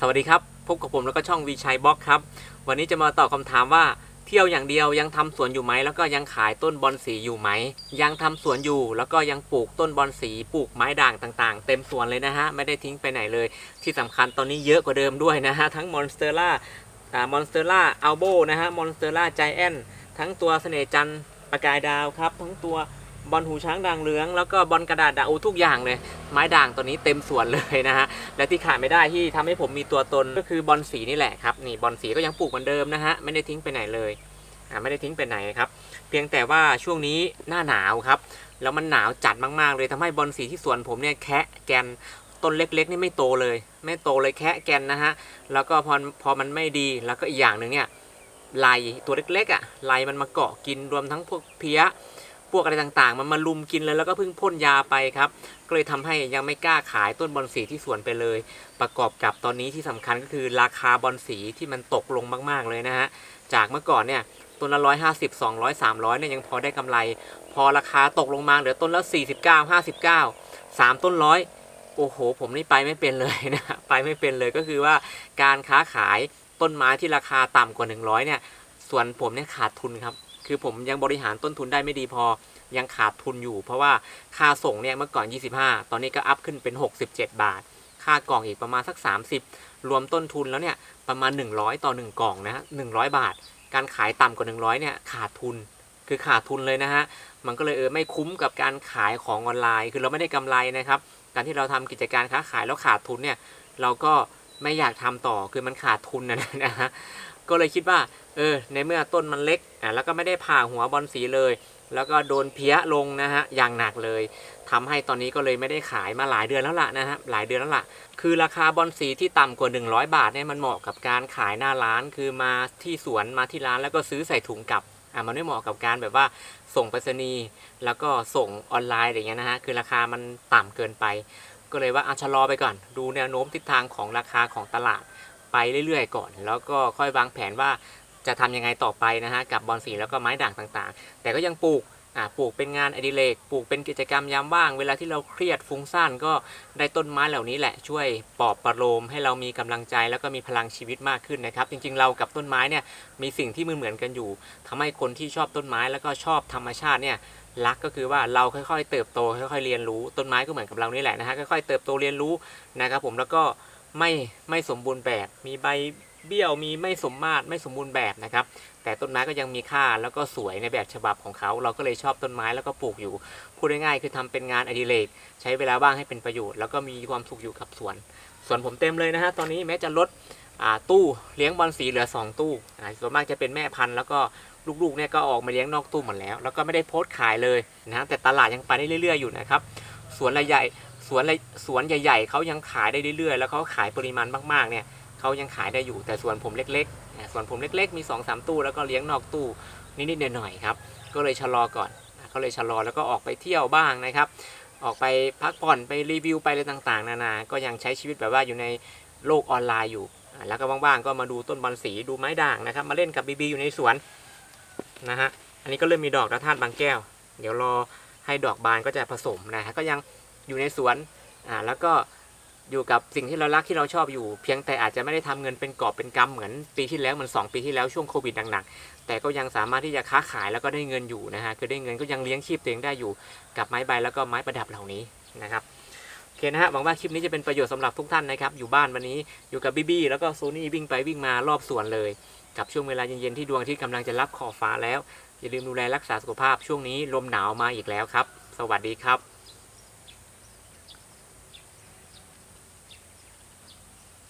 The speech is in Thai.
สวัสดีครับ พบกับผมแล้วก็ช่องวีชัยบล็อกครับ วันนี้จะมาตอบคำถามว่าเที่ยวอย่างเดียวยังทำสวนอยู่ไหม แล้วก็ยังขายต้นบอนสีอยู่ไหม ยังทำสวนอยู่ แล้วก็ยังปลูกต้นบอนสีปลูกไม้ด่างต่างๆ เต็มสวนเลยนะฮะ ไม่ได้ทิ้งไปไหนเลย ที่สำคัญตอนนี้เยอะกว่าเดิมด้วยนะฮะ ทั้งมอนสเตอร่าอ่ามอนสเตอร่าอัลโบนะฮะ มอนสเตอร่าใจแอนทั้งตัวเสน่จันทร์ประกายดาวครับ ทั้งตัว บอลหูช้างด่างเหลือง แล้วก็บอลกระดาษด่าวทุกอย่างเลย ไม้ด่างตัวนี้เต็มสวนเลยนะฮะ และที่ขาดไม่ได้ที่ทำให้ผมมีตัวตนก็คือบอลสีนี่แหละครับ นี่บอลสีก็ยังปลูกเหมือนเดิมนะฮะ ไม่ได้ทิ้งไปไหนเลยอ่าไม่ได้ทิ้งไปไหนครับ เพียงแต่ว่าช่วงนี้หน้าหนาวครับ แล้วมันหนาวจัดมากๆ เลยทำให้บอลสีที่สวนผมเนี่ยแคะแกนต้นเล็กๆนี่ไม่โตเลย ไม่โตเลยแคะแกนนะฮะ แล้วก็พอพอมันไม่ดี แล้วก็อีกอย่างหนึ่งเนี่ยลายตัวเล็กๆอะลายมันมาเกาะกินรวมทั้งพวกเพี้ย วกอะไรต่างๆ มันมาลุมกินเลยแล้วก็เพิ่งพ่นยาไปครับ ก็เลยทำให้ยังไม่กล้าขายต้นบอลสีที่สวนไปเลย ประกอบกับตอนนี้ที่สำคัญก็คือราคาบอลสีที่มันตกลงมากๆเลยนะฮะ จากเมื่อก่อนเนี่ยต้นละร้อยห้าสิบสองร้อยสามร้อยเนี่ยยังพอได้กำไร พอราคาตกลงมาเหลือต้นละสี่สิบเก้าห้าสิบเก้าสามต้นร้อยโอ้โห ผมนี่ไปไม่เป็นเลยนะไปไม่เป็นเลยก็คือว่าการค้าขายต้นไม้ที่ราคาต่ำกว่า 100เนี่ยส่วนผมเนี่ยขาดทุนครับ คือผมยังบริหารต้นทุนได้ไม่ดีพอ ยังขาดทุนอยู่ เพราะว่าค่าส่งเนี่ยเมื่อก่อน 25 ตอนนี้ก็อัพขึ้นเป็น 67 บาท ค่ากล่องอีกประมาณสัก 30 รวมต้นทุนแล้วเนี่ยประมาณ 100 ต่อ 1 กล่องนะฮะ100 บาท การขายต่ำกว่า 100เนี่ยขาดทุน คือขาดทุนเลยนะฮะ มันก็เลยเออไม่คุ้มกับการขายของออนไลน์ คือเราไม่ได้กำไรนะครับ การที่เราทำกิจการค้าขายแล้วขาดทุนเนี่ยเราก็ไม่อยากทำต่อ คือมันขาดทุนนะนะฮะ ก็เลยคิดว่าเออในเมื่อต้นมันเล็กอะแล้วก็ไม่ได้ผ่าหัวบอลสีเลย แล้วก็โดนเพี้ยลงนะฮะอย่างหนักเลยทำให้ตอนนี้ก็เลยไม่ได้ขายมาหลายเดือนแล้วล่ะนะฮะหลายเดือนแล้วล่ะ คือราคาบอลสีที่ต่ำกว่า 100 บาทเนี่ยมันเหมาะกับการขายหน้าร้านคือมาที่สวนมาที่ร้านแล้วก็ซื้อใส่ถุงกลับอะมันไม่เหมาะกับการแบบว่าส่งไปรษณีย์แล้วก็ส่งออนไลน์อะไรเงี้ยนะฮะคือราคามันต่ำเกินไป ก็เลยว่าอะชะลอไปก่อน ดูแนวโน้มทิศทางของราคาของตลาด ไปเรื่อยๆ ก่อน แล้วก็ค่อยวางแผนว่าจะทำยังไงต่อไปนะฮะกับบอลสีแล้วก็ไม้ด่างต่างๆ แต่ก็ยังปลูกปลูกเป็นงานอดิเรกปลูกเป็นกิจกรรมยามว่าง เวลาที่เราเครียดฟุ้งซ่านก็ได้ต้นไม้เหล่านี้แหละช่วยปลอบประโลมให้เรามีกำลังใจแล้วก็มีพลังชีวิตมากขึ้นนะครับ จริงๆเรากับต้นไม้เนี่ยมีสิ่งที่เหมือนกันอยู่ทำให้คนที่ชอบต้นไม้แล้วก็ชอบธรรมชาติเนี่ยรักก็คือว่าเราค่อยๆ เติบโตค่อยๆเรียนรู้ต้นไม้ก็เหมือนกับเรานี่แหละนะฮะค่อยๆเติบโตเรียนรู้นะครับผมแล้วก็ ไม่ไม่สมบูรณ์แบบ มีใบเบี้ยวมีไม่สมมาตรไม่สมบูรณ์แบบนะครับ แต่ต้นไม้ก็ยังมีค่าแล้วก็สวยในแบบฉบับของเขา เราก็เลยชอบต้นไม้แล้วก็ปลูกอยู่พูดง่ายๆคือทำเป็นงานอดิเรกใช้เวลาว่างให้เป็นประโยชน์แล้วก็มีความสุขอยู่กับสวนสวนผมเต็มเลยนะฮะตอนนี้แม้จะลดตู้เลี้ยงบอลสีเหลือ 2 ตู้ส่วนมากจะเป็นแม่พันธุ์แล้วก็ลูกๆเนี่ยก็ออกมาเลี้ยงนอกตู้หมดแล้ว แล้วก็ไม่ได้โพสต์ขายเลยนะฮะแต่ตลาดยังไปได้เรื่อย ๆ อยู่นะครับสวนรายใหญ่ สวนสวนใหญ่ๆเขายังขายได้เรื่อยๆ แล้วเขาขายปริมาณมากๆเนี่ยเขายังขายได้อยู่แต่สวนผมเล็กๆสวนผมเล็กๆมี2อสตู้แล้วก็เลี้ยงนอกตู้นิดๆหน่อยๆครับก็เลยชะลอก่อนก็เลยชะลอแล้วก็ออกไปเที่ยวบ้างนะครับ ออกไปพักผ่อนไปรีวิวไปอะไรต่างๆ นานา ก็ยังใช้ชีวิตแบบว่าอยู่ในโลกออนไลน์อยู่ แล้วก็ว่างๆก็มาดูต้นบอลสีดูไม้ด่างนะครับ มาเล่นกับบีบีอยู่ในสวนนะฮะอันนี้ก็เริ่มมีดอกระทาดบางแก้ว เดี๋ยวรอให้ดอกบานก็จะผสมนะฮะก็ยัง อยู่ในสวนอ่าแล้วก็อยู่กับสิ่งที่เรารักที่เราชอบอยู่ เพียงแต่อาจจะไม่ได้ทำเงินเป็นกอบเป็นกำเหมือนปีที่แล้วเหมือน2ปีที่แล้วช่วงโควิดหนักๆแต่ก็ยังสามารถที่จะค้าขายแล้วก็ได้เงินอยู่นะฮะคือได้เงินก็ยังเลี้ยงชีพตัวเองได้อยู่กับไม้ใบแล้วก็ไม้ประดับเหล่านี้นะครับโอเคนะฮะหวังว่าคลิปนี้จะเป็นประโยชน์สำหรับทุกท่านนะครับอยู่บ้านวันนี้อยู่กับบีบีแล้วก็โซนี่วิ่งไปวิ่งมารอบสวนเลย กับช่วงเวลาเย็นๆที่ดวงอาที่กำลังจะรับขอบฟ้าแล้วอย่าลืมดูแลรักษาสุขภาพช่วงนี้ลมหนาวมาอีกแล้วครับ สวัสดีครับ